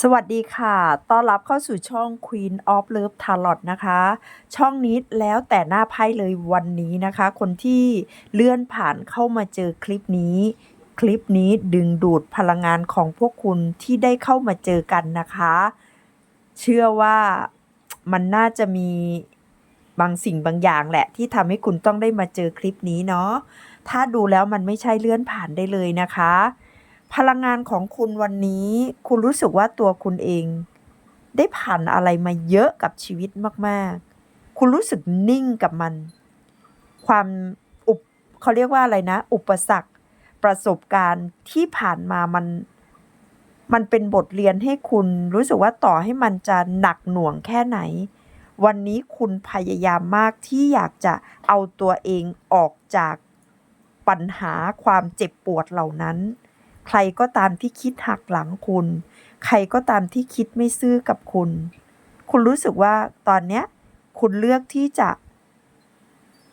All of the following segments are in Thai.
สวัสดีค่ะ ต้อนรับเข้าสู่ช่อง Queen of Love Tarot นะคะ ช่องนี้แล้วแต่หน้าไพ่เลยวันนี้นะคะ คนที่เลื่อนผ่านเข้ามาเจอคลิปนี้ คลิปนี้ดึงดูดพลังงานของพวกคุณที่ได้เข้ามาเจอกันนะคะ เชื่อว่ามันน่าจะมีบางสิ่งบางอย่างแหละ ที่ทำให้คุณต้องได้มาเจอคลิปนี้เนาะ ถ้าดูแล้วมันไม่ใช่เลื่อนผ่านได้เลยนะคะ พลังงานของคุณวันนี้ คุณรู้สึกว่าตัวคุณเอง ได้ผ่านอะไรมาเยอะกับชีวิตมากๆ คุณรู้สึกนิ่งกับมัน ความอุปเขาเรียกว่าอะไรนะ อุปสรรคประสบการณ์ที่ผ่านมามัน มันเป็นบทเรียนให้คุณรู้สึกว่าต่อให้มันจะหนักหน่วงแค่ไหน วันนี้คุณพยายามมากที่อยากจะเอาตัวเองออกจากปัญหาความเจ็บปวดเหล่านั้น ใครก็ตามที่คิดหักหลังคุณ ใครก็ตามที่คิดไม่ซื่อกับคุณ คุณรู้สึกว่าตอนเนี้ยคุณเลือกที่จะ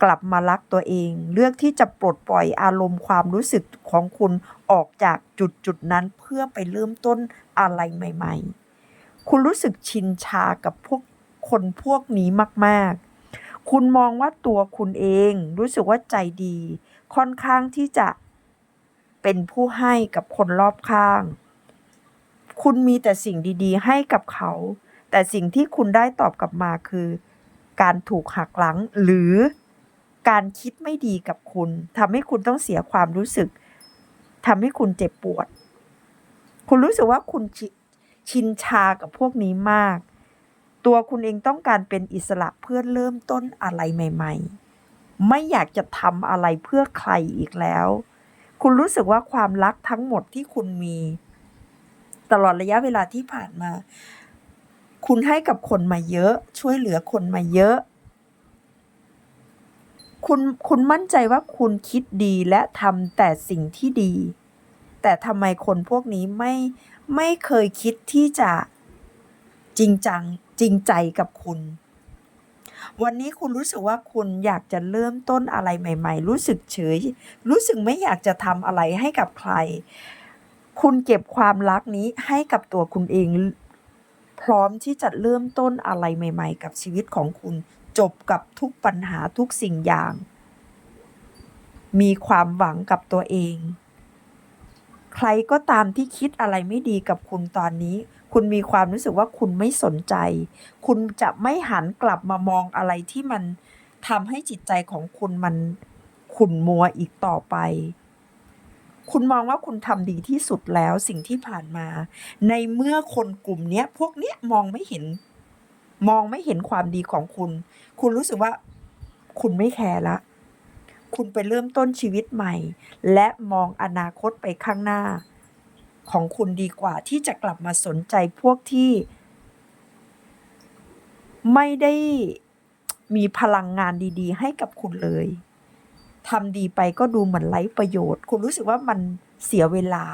กลับมารักตัวเอง เลือกที่จะปลดปล่อยอารมณ์ความรู้สึกของคุณออกจากจุดจุดนั้นเพื่อไปเริ่มต้นอะไรใหม่ ๆ คุณรู้สึกชินชากับพวกคนพวกนี้มากๆ คุณมองว่าตัวคุณเอง รู้สึกว่าใจดี ค่อนข้างที่จะ เป็นผู้ให้กับคนรอบข้าง คุณมีแต่สิ่งดีๆ ให้กับเขา แต่สิ่งที่คุณได้ตอบกลับมาคือ การถูกหักหลังหรือการคิดไม่ดีกับคุณทำให้คุณต้องเสียความรู้สึกทำให้คุณเจ็บปวด คุณรู้สึกว่าคุณชิชินชากับพวกนี้มาก ตัวคุณเองต้องการเป็นอิสระเพื่อเริ่มต้นอะไรใหม่ ๆ ไม่อยากจะทำอะไรเพื่อใครอีกแล้ว คุณรู้สึกว่าความรักทั้งหมดที่คุณมี ตลอดระยะเวลาที่ผ่านมา คุณให้กับคนมาเยอะ ช่วยเหลือคนมาเยอะ คุณคุณมั่นใจว่าคุณคิดดีและทำแต่สิ่งที่ดี แต่ทำไมคนพวกนี้ไม่ไม่เคยคิดที่จะจริงจังจริงใจกับคุณ วันนี้คุณรู้สึกว่าคุณอยากจะเริ่มต้นอะไรใหม่ ๆ รู้สึกเฉย รู้สึกไม่อยากจะทำอะไรให้กับใคร คุณเก็บความรักนี้ให้กับตัวคุณเอง พร้อมที่จะเริ่มต้นอะไรใหม่ ๆ กับชีวิตของคุณ จบกับทุกปัญหาทุกสิ่งอย่าง มีความหวังกับตัวเอง ใครก็ตามที่คิดอะไรไม่ดีกับคุณตอนนี้ คุณมีความรู้สึกว่าคุณไม่สนใจ คุณจะไม่หันกลับมามองอะไรที่มันทำให้จิตใจของคุณมันขุ่นมัวอีกต่อไป คุณมองว่าคุณทำดีที่สุดแล้วสิ่งที่ผ่านมา ในเมื่อคนกลุ่มนี้พวกนี้มองไม่เห็น มองไม่เห็นความดีของคุณ คุณรู้สึกว่า คุณไม่แคร์ละ คุณไปเริ่มต้นชีวิตใหม่ และมองอนาคตไปข้างหน้า ของคุณดีกว่า ที่จะกลับมาสนใจพวกที่ ไม่ได้มีพลังงานดี ๆ ให้กับคุณเลยทำดีไปก็ดูเหมือนไร้ประโยชน์ คุณรู้สึกว่ามันเสียเวลา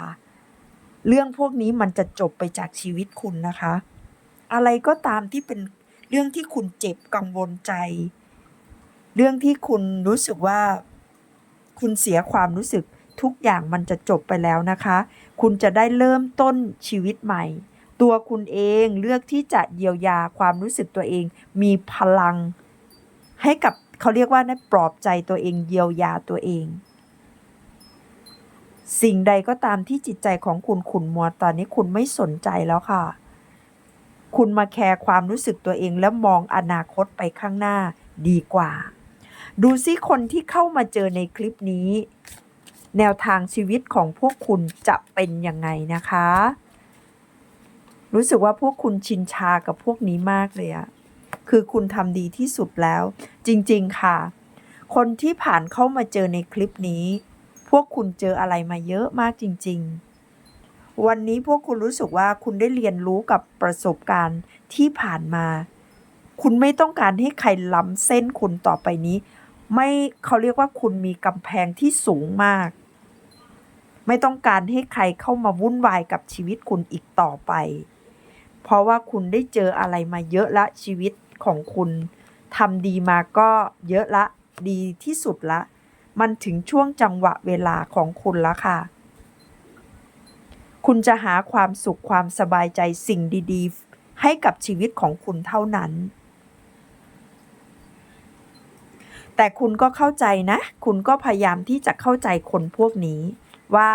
เรื่องพวกนี้มันจะจบไปจากชีวิตคุณนะคะ อะไรก็ตามที่เป็นเรื่องที่คุณเจ็บกังวลใจ เรื่องที่คุณรู้สึกว่า คุณเสียความรู้สึก ทุกอย่างมันจะจบไปแล้วนะคะ คุณจะได้เริ่มต้นชีวิตใหม่ ตัวคุณเองเลือกที่จะเยียวยาความรู้สึกตัวเอง มีพลัง ให้กับเขาเรียกว่านะปลอบใจตัวเองเยียวยาตัวเอง สิ่งใดก็ตามที่จิตใจของคุณขุ่นมัวตอนนี้คุณไม่สนใจแล้วค่ะ คุณมาแคร์ความรู้สึกตัวเองแล้วมองอนาคตไปข้างหน้าดีกว่า ดูซิคนที่เข้ามาเจอในคลิปนี้ แนวทางชีวิตของพวกคุณจะเป็นยังไงนะคะ รู้สึกว่าพวกคุณชินชากับพวกนี้มากเลยอะคือคุณทำดีที่สุดแล้ว จริงๆค่ะ คนที่ผ่านเข้ามาเจอในคลิปนี้ พวกคุณเจออะไรมาเยอะมากจริง ๆ วันนี้พวกคุณรู้สึกว่าคุณได้เรียนรู้กับประสบการณ์ที่ผ่านมา คุณไม่ต้องการให้ใครล้ำเส้นคุณต่อไปนี้ ไม่เขาเรียกว่าคุณมีกำแพงที่สูงมาก ไม่ต้องการให้ใครเข้ามาวุ่นวายกับชีวิตคุณอีกต่อไป เพราะว่าคุณได้เจออะไรมาเยอะละชีวิตของคุณทำดีมาก็เยอะละ ดีที่สุดละ มันถึงช่วงจังหวะเวลาของคุณละค่ะ คุณจะหาความสุขความสบายใจสิ่งดี ๆ ให้กับชีวิตของคุณเท่านั้น แต่คุณก็เข้าใจนะ คุณก็พยายามที่จะเข้าใจคนพวกนี้ ว่า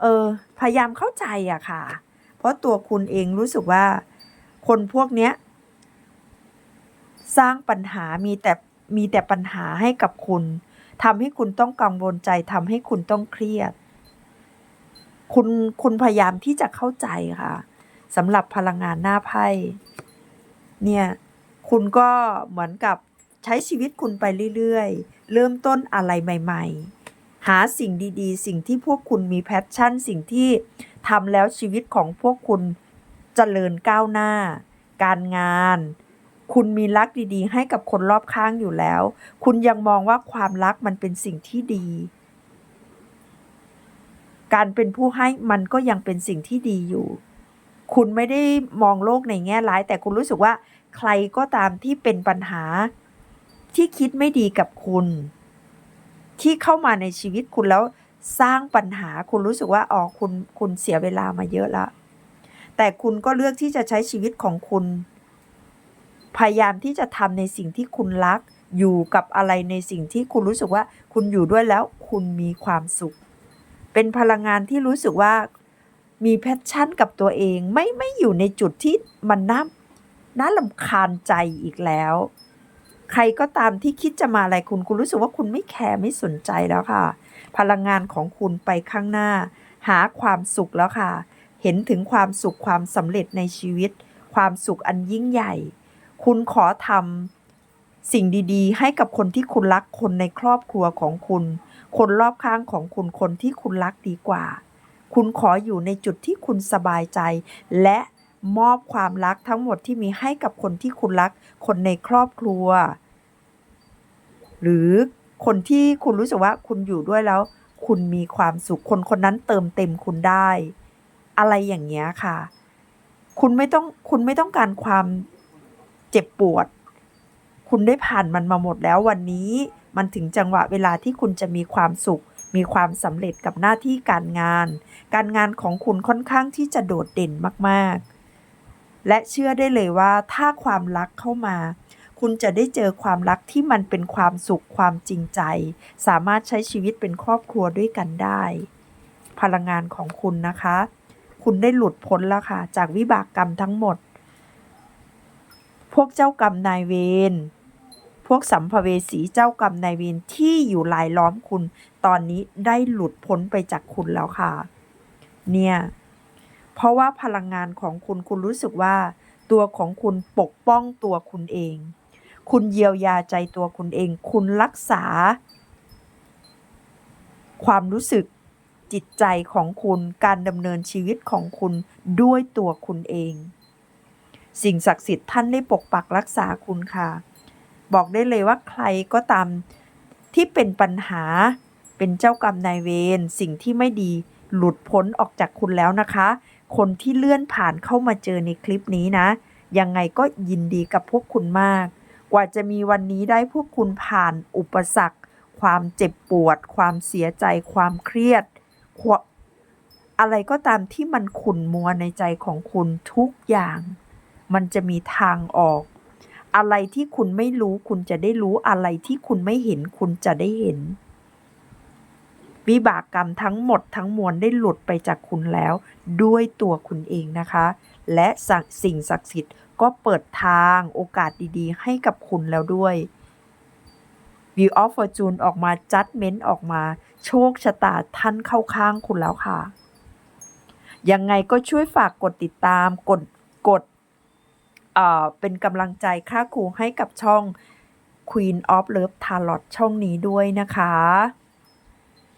เออ พยายามเข้าใจอะค่ะ เพราะตัวคุณเองรู้สึกว่า คนพวกเนี้ย สร้างปัญหามีแต่มีแต่ปัญหาให้กับคุณทำให้คุณต้องกังวลใจทำให้คุณต้องเครียด คุณคุณพยายามที่จะเข้าใจค่ะสำหรับพลังงานหน้าไพ่เนี่ย คุณก็เหมือนกับใช้ชีวิตคุณไปเรื่อย ๆ เริ่มต้นอะไรใหม่ ๆ หาสิ่งดีๆ สิ่งที่พวกคุณมีแพชชั่น สิ่งที่ทำแล้วชีวิตของพวกคุณเจริญก้าวหน้า การงาน คุณมีรักดีๆ ให้กับคนรอบข้างอยู่แล้ว คุณยังมองว่าความรักมันเป็นสิ่งที่ดี การเป็นผู้ให้มันก็ยังเป็นสิ่งที่ดีอยู่ คุณไม่ได้มองโลกในแง่ร้าย แต่คุณรู้สึกว่า ใครก็ตามที่เป็นปัญหา ที่คิดไม่ดีกับคุณ ที่เข้ามาในชีวิตคุณแล้วสร้างปัญหาคุณรู้สึกว่าอ๋อคุณคุณเสียเวลามาเยอะแล้วแต่คุณก็เลือกที่จะใช้ชีวิตของคุณ พยายามที่จะทำในสิ่งที่คุณรัก อยู่กับอะไรในสิ่งที่คุณรู้สึกว่า คุณอยู่ด้วยแล้วคุณมีความสุข เป็นพลังงานที่รู้สึกว่ามีแพชชั่นกับตัวเอง ไม่ไม่อยู่ในจุดที่มันน่าน่าลำคาญใจอีกแล้ว ใครก็ตามที่คิดจะมาอะไรคุณ คุณรู้สึกว่าคุณไม่แคร์ไม่สนใจแล้วค่ะ พลังงานของคุณไปข้างหน้า หาความสุขแล้วค่ะ เห็นถึงความสุขความสำเร็จในชีวิต ความสุขอันยิ่งใหญ่ คุณขอทำสิ่งดีๆ ให้กับคนที่คุณรักคนในครอบครัวของคุณ คนรอบข้างของคุณคนที่คุณรักดีกว่า คุณขออยู่ในจุดที่คุณสบายใจ และ มอบความรักทั้งหมดที่มีให้กับคนที่คุณรัก คนในครอบครัว หรือคนที่คุณรู้สึกว่าคุณอยู่ด้วยแล้ว คุณมีความสุขคนคนนั้นเติมเต็มคุณได้ อะไรอย่างเงี้ยค่ะ คุณไม่ต้องคุณไม่ต้องการความเจ็บปวด คุณได้ผ่านมันมาหมดแล้ววันนี้มันถึงจังหวะเวลาที่คุณจะมีความสุข มีความสำเร็จกับหน้าที่การงาน การงานของคุณค่อนข้างที่จะโดดเด่นมาก ๆ และเชื่อได้เลยว่าถ้าความรักเข้ามา คุณจะได้เจอความรักที่มันเป็นความสุขความจริงใจ สามารถใช้ชีวิตเป็นครอบครัวด้วยกันได้ พลังงานของคุณนะคะ คุณได้หลุดพ้นแล้วค่ะ จากวิบากกรรมทั้งหมด พวกเจ้ากรรมนายเวรพวกสัมภเวสีเจ้ากรรมนายเวรที่อยู่ลายล้อมคุณ ตอนนี้ได้หลุดพ้นไปจากคุณแล้วค่ะ เนี่ย เพราะว่าพลังงานของคุณคุณรู้สึกว่า ตัวของคุณปกป้องตัวคุณเอง คุณเยียวยาใจตัวคุณเอง คุณรักษา ความรู้สึกจิตใจของคุณการดำเนินชีวิตของคุณด้วยตัวคุณเอง สิ่งศักดิ์สิทธิ์ท่านได้ปกปักรักษาคุณค่ะ บอกได้เลยว่าใครก็ตามที่เป็นปัญหาเป็นเจ้ากรรมนายเวรสิ่งที่ไม่ดีหลุดพ้นออกจากคุณแล้วนะคะ คนที่เลื่อนผ่านเข้ามาเจอในคลิปนี้นะ ยังไงก็ยินดีกับพวกคุณมาก กว่าจะมีวันนี้ได้พวกคุณผ่านอุปสรรค ความเจ็บปวด ความเสียใจ ความเครียดวอะไรก็ตามที่มันขุ่นมัวในใจของคุณทุกอย่าง มันจะมีทางออก อะไรที่คุณไม่รู้คุณจะได้รู้อะไรที่คุณไม่เห็นคุณจะได้เห็น วิบากกรรมทั้งหมดทั้งมวลได้หลุดไปจากคุณแล้ว ด้วยตัวคุณเองนะคะ และสิ่งศักดิ์สิทธิ์ก็เปิดทางโอกาสดีๆ ให้กับคุณแล้วด้วย View of Fortune ออกมา Judgment ออกมา โชคชะตาท่านเข้าข้างคุณแล้วค่ะ ยังไงก็ช่วยฝากกดติดตาม กดกดเอ่อเป็นกำลังใจค่าครูให้กับช่อง Queen of Love Tarot ช่องนี้ด้วยนะคะ